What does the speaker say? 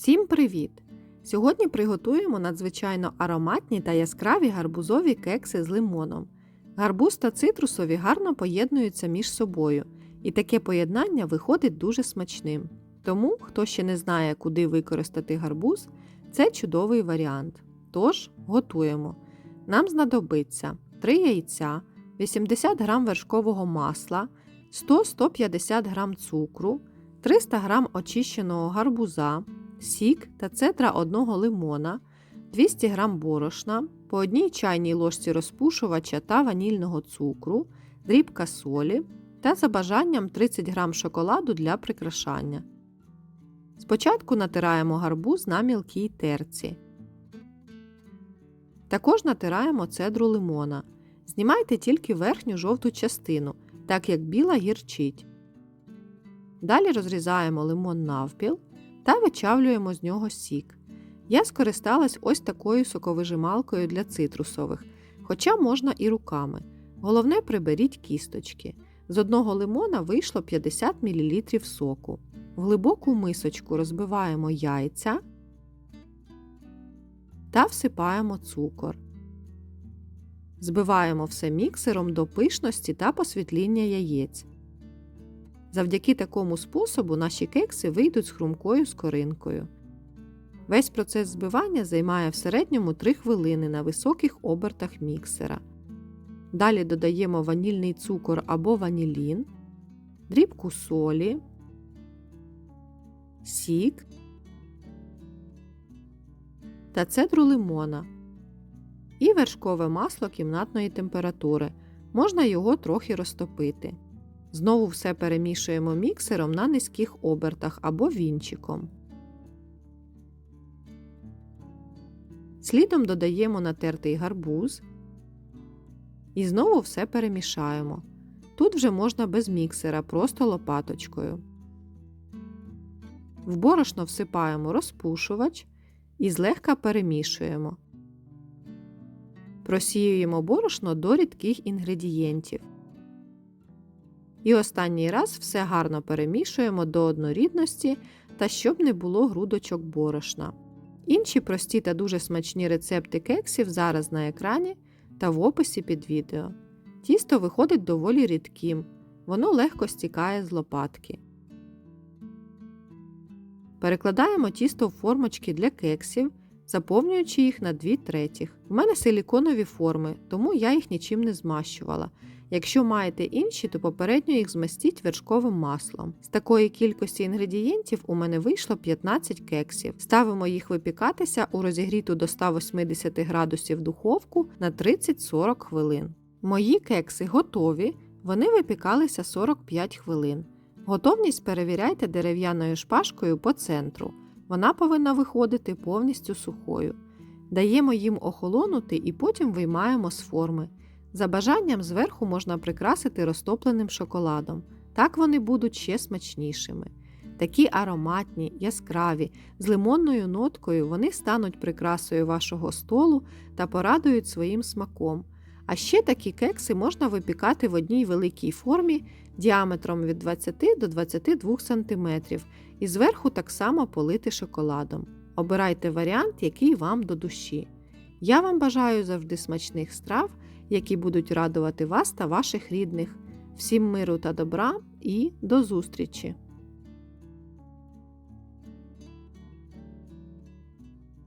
Всім привіт! Сьогодні приготуємо надзвичайно ароматні та яскраві гарбузові кекси з лимоном. Гарбуз та цитрусові гарно поєднуються між собою, і таке поєднання виходить дуже смачним. Тому, хто ще не знає, куди використати гарбуз, це чудовий варіант. Тож, готуємо. Нам знадобиться 3 яйця, 80 г вершкового масла, 100-150 г цукру, 300 г очищеного гарбуза, сік та цедра одного лимона, 200 г борошна, по одній чайній ложці розпушувача та ванільного цукру, дрібка солі та за бажанням 30 г шоколаду для прикрашання. Спочатку натираємо гарбуз на мілкій терці. Також натираємо цедру лимона. Знімайте тільки верхню жовту частину, так як біла гірчить. Далі розрізаємо лимон навпіл та вичавлюємо з нього сік. Я скористалась ось такою соковижималкою для цитрусових, хоча можна і руками. Головне приберіть кісточки. З одного лимона вийшло 50 мл соку. В глибоку мисочку розбиваємо яйця та всипаємо цукор. Збиваємо все міксером до пишності та посвітління яєць. Завдяки такому способу наші кекси вийдуть з хрумкою скоринкою. Весь процес збивання займає в середньому 3 хвилини на високих обертах міксера. Далі додаємо ванільний цукор або ванілін, дрібку солі, сік та цедру лимона і вершкове масло кімнатної температури. Можна його трохи розтопити. Знову все перемішуємо міксером на низьких обертах або вінчиком. Слідом додаємо натертий гарбуз і знову все перемішаємо. Тут вже можна без міксера, просто лопаточкою. В борошно всипаємо розпушувач і злегка перемішуємо. Просіюємо борошно до рідких інгредієнтів. І останній раз все гарно перемішуємо до однорідності та щоб не було грудочок борошна. Інші прості та дуже смачні рецепти кексів зараз на екрані та в описі під відео. Тісто виходить доволі рідким, воно легко стікає з лопатки. Перекладаємо тісто в формочки для кексів, заповнюючи їх на 2 третіх. У мене силіконові форми, тому я їх нічим не змащувала. Якщо маєте інші, то попередньо їх змастіть вершковим маслом. З такої кількості інгредієнтів у мене вийшло 15 кексів. Ставимо їх випікатися у розігріту до 180 градусів духовку на 30-40 хвилин. Мої кекси готові, вони випікалися 45 хвилин. Готовність перевіряйте дерев'яною шпажкою по центру. Вона повинна виходити повністю сухою. Даємо їм охолонути і потім виймаємо з форми. За бажанням зверху можна прикрасити розтопленим шоколадом. Так вони будуть ще смачнішими. Такі ароматні, яскраві, з лимонною ноткою вони стануть прикрасою вашого столу та порадують своїм смаком. А ще такі кекси можна випікати в одній великій формі діаметром від 20 до 22 см і зверху так само полити шоколадом. Обирайте варіант, який вам до душі. Я вам бажаю завжди смачних страв, які будуть радувати вас та ваших рідних. Всім миру та добра і до зустрічі!